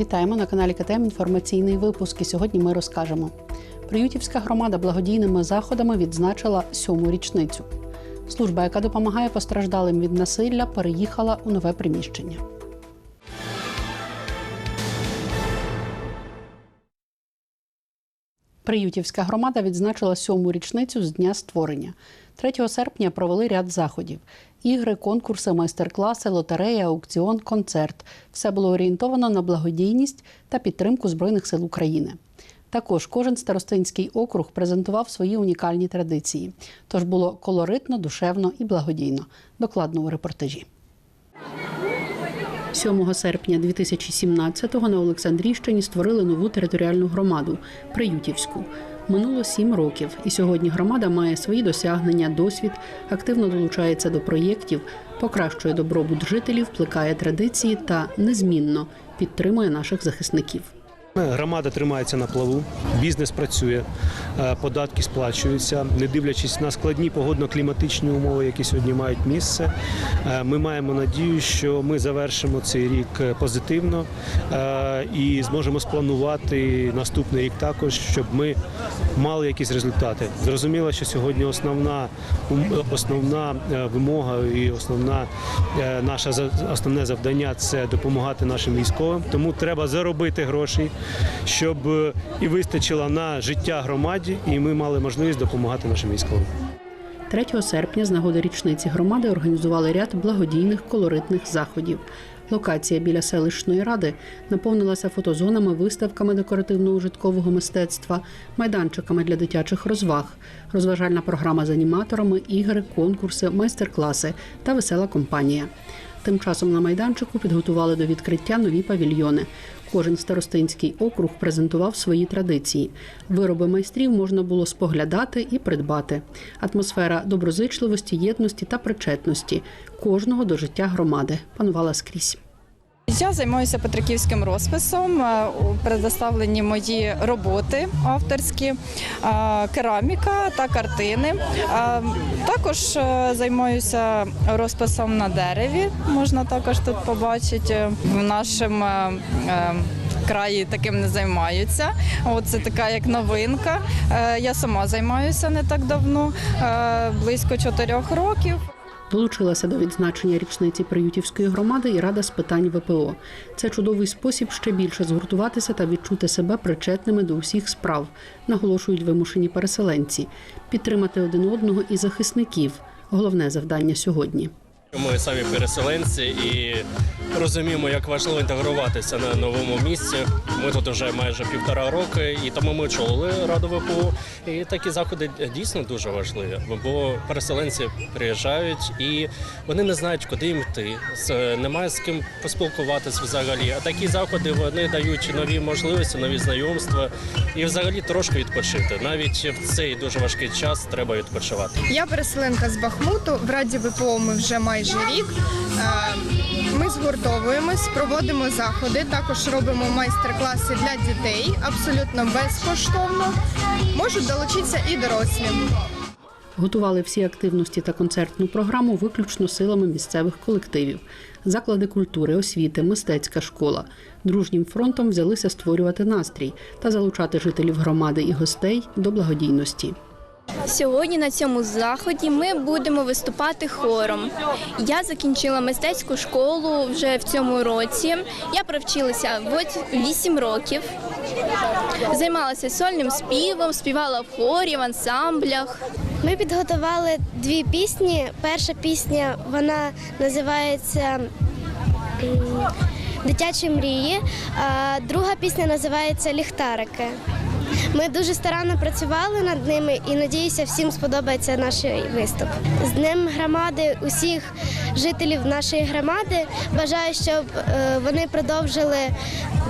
Вітаємо на каналі КТМ інформаційний випуск. І сьогодні ми розкажемо. Приютівська громада благодійними заходами відзначила сьому річницю. Служба, яка допомагає постраждалим від насилля, переїхала у нове приміщення. Приютівська громада відзначила сьому річницю з дня створення. 3 серпня провели ряд заходів: ігри, конкурси, майстер-класи, лотерея, аукціон, концерт. Все було орієнтовано на благодійність та підтримку Збройних сил України. Також кожен старостинський округ презентував свої унікальні традиції. Тож було колоритно, душевно і благодійно. Докладно у репортажі. 7 серпня 2017-го на Олександрійщині створили нову територіальну громаду Приютівську. Минуло сім років, і сьогодні громада має свої досягнення, досвід, активно долучається до проєктів, покращує добробут жителів, плекає традиції та незмінно підтримує наших захисників. Громада тримається на плаву, бізнес працює, е, податки сплачуються. Не дивлячись на складні погодно-кліматичні умови, які сьогодні мають місце. е, Ми маємо надію, що ми завершимо цей рік е, позитивно і зможемо спланувати наступний рік також, щоб ми мали якісь результати. Зрозуміло, що сьогодні основна основна вимога і основна наша основне завдання це допомагати нашим військовим. Тому треба заробити гроші, щоб е, і вистачило на життя громаді, і ми мали можливість допомагати нашим військовим. 3 серпня з нагоди річниці громади організували ряд благодійних колоритних заходів. Локація біля селищної ради наповнилася фотозонами, виставками декоративно-ужиткового мистецтва, майданчиками для дитячих розваг, розважальна програма з аніматорами, ігри, конкурси, майстер-класи та весела компанія. Тим часом на майданчику підготували до відкриття нові павільйони. Кожен старостинський округ презентував свої традиції. Вироби майстрів можна було споглядати і придбати. Атмосфера доброзичливості, єдності та причетності кожного до життя громади панувала скрізь. Я займаюся петриківським розписом. е, Предоставлені мої роботи авторські, е, кераміка та картини. Е, Також займаюся розписом на дереві. Можна також тут побачити в нашому краї таким не займаються. Це така як новинка. Я сама займаюся не так давно, близько чотирьох років. Долучилася до відзначення річниці Приютівської громади і Рада з питань ВПО. Це чудовий спосіб ще більше згуртуватися та відчути себе причетними до усіх справ, наголошують вимушені переселенці, підтримати один одного і захисників. Головне завдання сьогодні. Ми самі переселенці і розуміємо, як важливо інтегруватися на новому місці. Ми тут вже майже півтора роки, і тому ми чули раду ВПУ. І такі заходи дійсно дуже важливі, бо переселенці приїжджають і вони не знають, куди їм йти. Немає з ким поспілкуватися взагалі. А такі заходи вони дають нові можливості, нові знайомства і взагалі трошки відпочити. Навіть в цей дуже важкий час треба відпочивати. Я переселенка з Бахмуту. В Раді ВПО ми вже майже рік. Е, Ми згуртовуємось, проводимо заходи. Також робимо майстер-класи для дітей абсолютно безкоштовно. Можуть долучитися і дорослі. Готували всі активності та концертну програму виключно силами місцевих колективів. Заклади культури, освіти, мистецька школа дружнім фронтом взялися створювати настрій та залучати жителів громади і гостей до благодійності. Сьогодні на цьому заході ми будемо виступати хором. Я закінчила мистецьку школу вже в цьому році. Я провчилася 8 років. Займалася сольним співом, співала в хорі, в ансамблях. Ми підготували дві пісні. Перша пісня вона називається Дитячі мрії, а друга пісня називається Ліхтарики. Ми дуже старанно працювали над ними і надіюся, всім сподобається наш виступ. З Днем громади усіх жителів нашої громади. Бажаю, щоб е, вони продовжили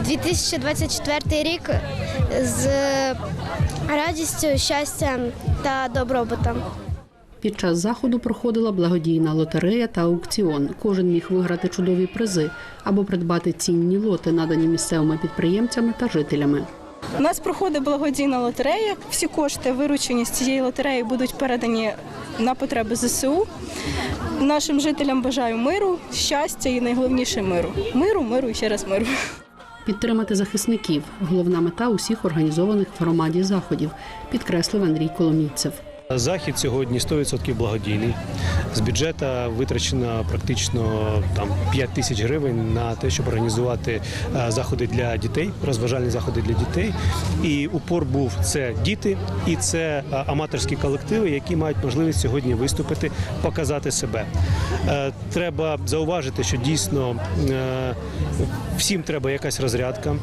2024 рік з радістю, щастям та добробутом. Під час заходу проходила благодійна лотерея та аукціон. Кожен міг виграти чудові призи або придбати цінні лоти, надані місцевими підприємцями та жителями. У нас проходить благодійна лотерея. Всі кошти, виручені з цієї лотереї, будуть передані на потреби ЗСУ. Нашим жителям бажаю миру, щастя і найголовніше миру. Миру, миру і ще раз миру. Підтримати захисників головна мета усіх організованих в громаді заходів, підкреслив Андрій Коломійцев. Захід сьогодні 100% благодійний. З бюджету витрачено практично там 5 тисяч гривень на те, щоб організувати е, заходи для дітей, розважальні заходи для дітей. І упор був це діти і це е, аматорські колективи, які мають можливість сьогодні виступити, показати себе. Е, Треба зауважити, що дійсно всім треба якась розрядка.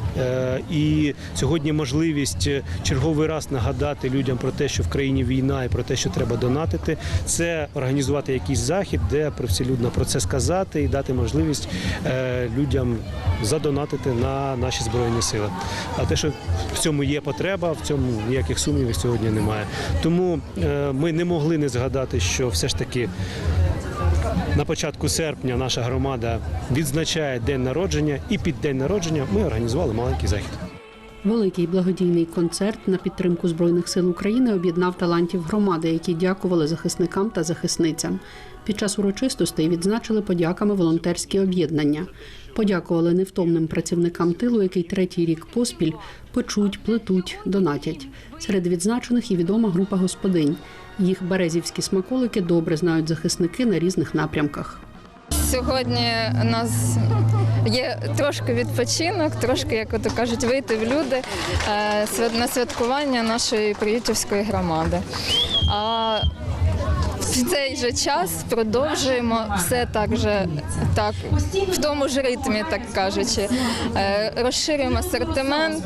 І сьогодні можливість черговий раз нагадати людям про те, що в країні війна і про те, що треба донатити, це організувати якийсь захід, де привселюдно про це сказати і дати можливість е, людям задонатити на наші збройні сили. А те, що в цьому є потреба, в цьому ніяких сумнівів сьогодні немає. Тому е, ми не могли не згадати, що все ж таки. На початку серпня наша громада відзначає день народження, і під день народження ми організували маленький захід. Великий благодійний концерт на підтримку збройних сил України об'єднав талантів громади, які дякували захисникам та захисницям. Під час урочистостей відзначили подяками волонтерські об'єднання. Подякували невтомним працівникам тилу, який третій рік поспіль печуть, плетуть, донатять. Серед відзначених і відома група господинь. Їх березівські смаколики добре знають захисники на різних напрямках. Сьогодні нас є трошки відпочинок, трошки, як ото кажуть, вийти в люди е, на святкування нашої приютівської громади. В цей же час продовжуємо все так же так в тому ж ритмі, так кажучи. Е, Розширюємо асортимент.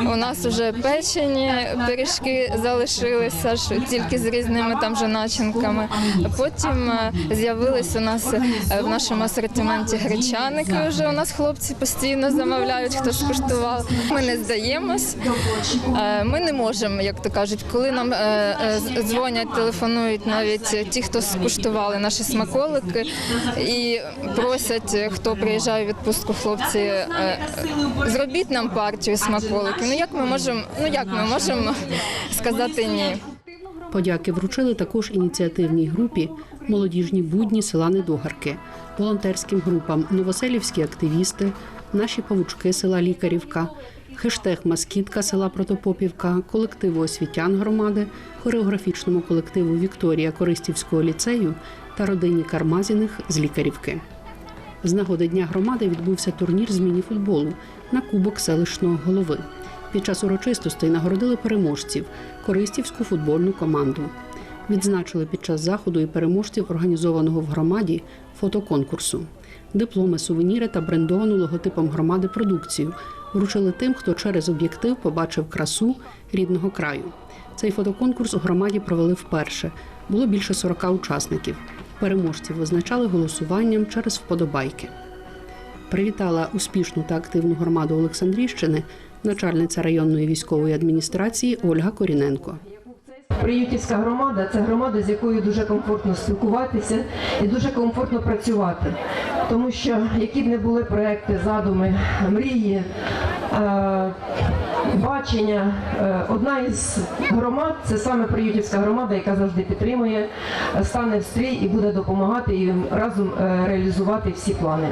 У нас вже печені пиріжки залишилися ж тільки з різними там же начинками. Потім е, з'явились у нас е, в нашому асортименті гречаники. Вже у нас хлопці постійно замовляють, хто скуштував. Ми не здаємось. Ми не можемо, як то кажуть, коли нам дзвонять, телефонують навіть ті, хто скуштували наші смаколики, і просять, хто приїжджає в відпустку, хлопці, е, е, зробіть нам партію смаколиків. Ну як ми можемо, ну як ми можемо сказати ні? Подяки вручили також ініціативній групі Молодіжні будні села Недогарки, волонтерським групам Новоселівські активісти, наші павучки села Лікарівка, хештег Маскітка села Протопопівка, колективу освітян громади, хореографічному колективу Вікторія Користівського ліцею та родині Кармазіних з Лікарівки. З нагоди Дня громади відбувся турнір з міні-футболу на кубок селищного голови. Під час урочистостей нагородили переможців Користівську футбольну команду. Відзначили під час заходу і переможців організованого в громаді фотоконкурсу. Дипломи, сувеніри та брендовану логотипом громади продукцію вручили тим, хто через об'єктив побачив красу рідного краю. Цей фотоконкурс у громаді провели вперше. Було більше 40 учасників. Переможців визначали голосуванням через вподобайки. Привітала успішну та активну громаду Олександрійщини начальниця районної військової адміністрації Ольга Коріненко. Приютівська громада це громада, з якою дуже комфортно спілкуватися і дуже комфортно працювати. Тому що які б не були проекти, задуми, мрії, е, бачення, е, одна із громад це саме Приютівська громада, яка завжди підтримує, стане в стрій і буде допомагати і разом е, реалізувати всі плани.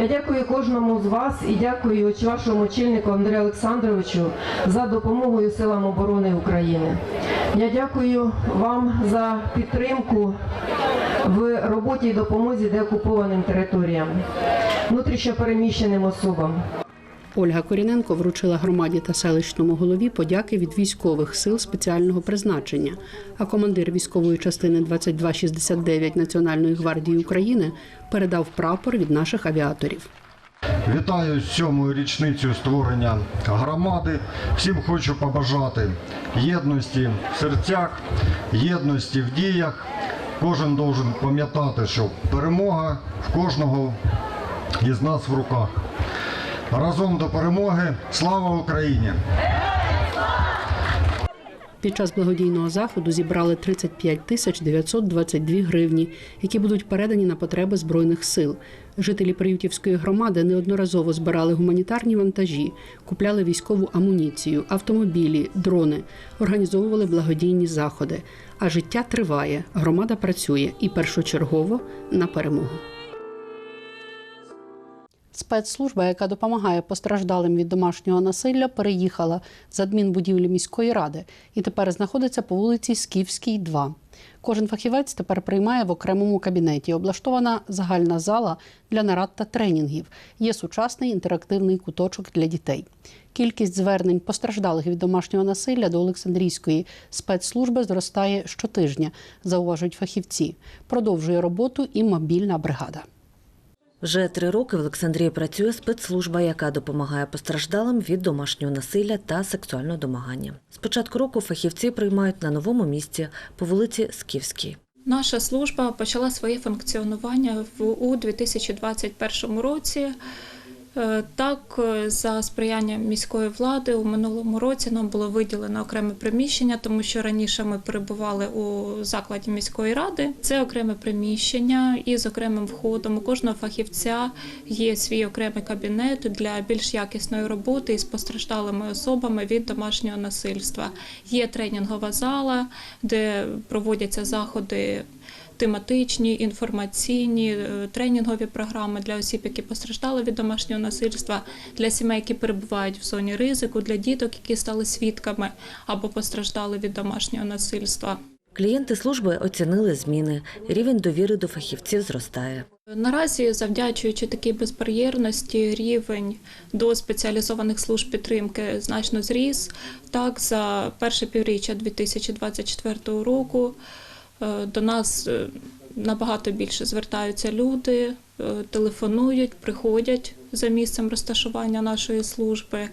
Я дякую кожному з вас і дякую вашому очільнику Андрію Олександровичу за допомогою силам оборони України. Я дякую вам за підтримку в роботі і допомозі деокупованим територіям, внутрішньо переміщеним особам. Ольга Коріненко вручила громаді та селищному голові подяки від військових сил спеціального призначення. А командир військової частини 2269 Національної гвардії України передав прапор від наших авіаторів. Вітаю з сьомою річницею створення громади. Всім хочу побажати єдності в серцях, єдності в діях. Кожен должен пам'ятати, що перемога в кожного із нас в руках. Разом до перемоги. Слава Україні! Під час благодійного заходу зібрали 35 тисяч 922 гривні, які будуть передані на потреби збройних сил. Жителі Приютівської громади неодноразово збирали гуманітарні вантажі, купляли військову амуніцію, автомобілі, дрони, організовували благодійні заходи. А життя триває, громада працює і першочергово на перемогу. Спецслужба, яка допомагає постраждалим від домашнього насилля, переїхала з адмінбудівлі міської ради і тепер знаходиться по вулиці Скіфській, 2. Кожен фахівець тепер приймає в окремому кабінеті. Облаштована загальна зала для нарад та тренінгів. Є сучасний інтерактивний куточок для дітей. Кількість звернень постраждалих від домашнього насилля до Олександрійської спецслужби зростає щотижня, зауважують фахівці. Продовжує роботу і мобільна бригада. Вже три роки в Олександрії працює спецслужба, яка допомагає постраждалим від домашнього насилля та сексуального домагання. З початку року фахівці приймають на новому місці по вулиці Скіфській. Наша служба почала своє функціонування у 2021 році. Е, Так, е, за сприяння міської влади у минулому році нам було виділено окреме приміщення, тому що раніше ми перебували у закладі міської ради. Це окреме приміщення із окремим входом. У кожного фахівця є свій окремий кабінет для більш якісної роботи із постраждалими особами від домашнього насильства. Є тренінгова зала, де проводяться заходи тематичні, інформаційні, е, тренінгові програми для осіб, які постраждали від домашнього насильства, для сімей, які перебувають в зоні ризику, для діток, які стали свідками або постраждали від домашнього насильства. Клієнти служби оцінили зміни. Рівень довіри до фахівців зростає. Наразі, завдячуючи такій безбар'єрності, рівень до спеціалізованих служб підтримки значно зріс. Так, за перше півріччя 2024 року до нас е, набагато більше звертаються люди, е, телефонують, приходять за місцем розташування нашої служби.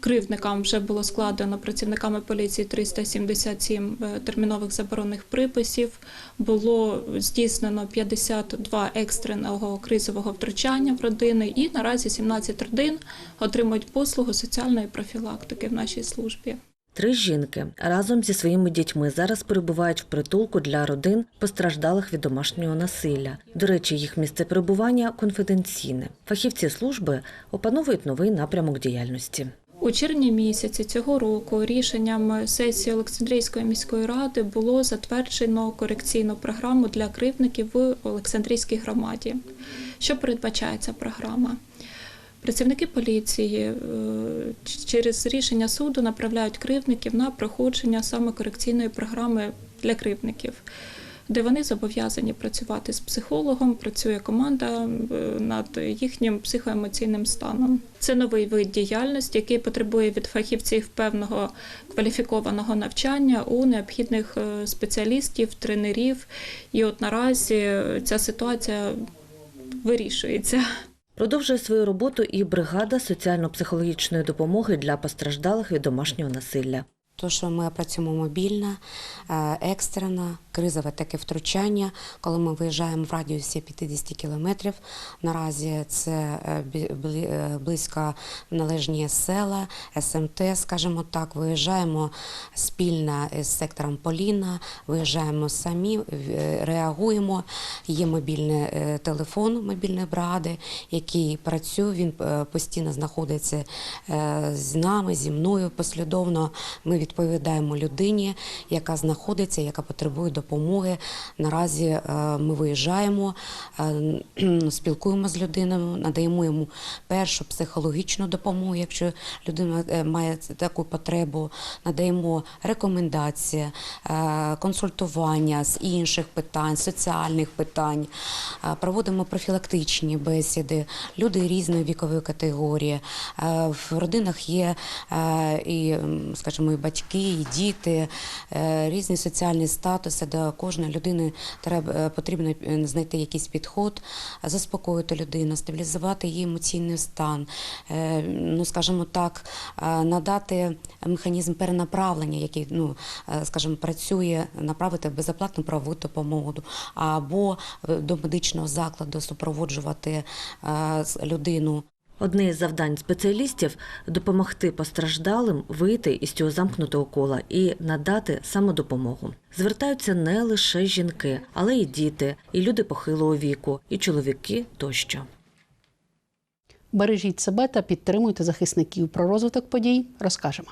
Кривдникам вже було складено працівниками поліції 377 е, термінових заборонних приписів. Було здійснено 52 екстреного кризового втручання в родини, і наразі 17 родин отримують послугу соціальної профілактики в нашій службі. Три жінки разом зі своїми дітьми зараз перебувають в притулку для родин постраждалих від домашнього насилля. До речі, їх місце перебування конфіденційне. Фахівці служби опановують новий напрямок діяльності. У червні місяці цього року рішенням сесії Олександрійської міської ради було затверджено корекційну програму для кривдників в Олександрійській громаді. Що передбачає ця програма? Працівники поліції е, через рішення суду направляють кривдників на проходження саме корекційної програми для кривдників, де вони зобов'язані працювати з психологом, працює команда е, над їхнім психоемоційним станом. Це новий вид діяльності, який потребує від фахівців певного кваліфікованого навчання у необхідних е, спеціалістів, тренерів. І от наразі ця ситуація вирішується. Продовжує свою роботу і бригада соціально-психологічної допомоги для постраждалих від домашнього насилля. То, що ми працюємо мобільно, е, екстрено, кризове таке втручання, коли ми виїжджаємо в радіусі 50 кілометрів. Наразі це е, е, близько належні села, СМТ, скажімо так. Виїжджаємо спільно з сектором Поліна, виїжджаємо самі, реагуємо. Є мобільний телефон мобільної бригади, який працює. Він постійно знаходиться з нами, зі мною послідовно. Ми відповідаємо людині, яка знаходиться, яка потребує допомоги. Наразі е, ми виїжджаємо, е, спілкуємося з людиною, надаємо йому першу психологічну допомогу, якщо людина е, має таку потребу, надаємо рекомендації, консультування з інших питань, соціальних питань, проводимо профілактичні бесіди, люди різної вікової категорії. В родинах є і, скажімо, і батьки, і діти, е, різні соціальні статуси. До кожної людини треба е, потрібно е, знайти якийсь підход, заспокоїти людину, стабілізувати її емоційний стан. Ну, скажімо так, надати механізм перенаправлення, який ну, скажімо, працює, направити безоплатну правову допомогу або до медичного закладу супроводжувати людину. Одне із завдань спеціалістів допомогти постраждалим вийти із цього замкнутого кола і надати самодопомогу. Звертаються не лише жінки, але й діти, і люди похилого віку, і чоловіки тощо. Бережіть себе та підтримуйте захисників. Про розвиток подій розкажемо.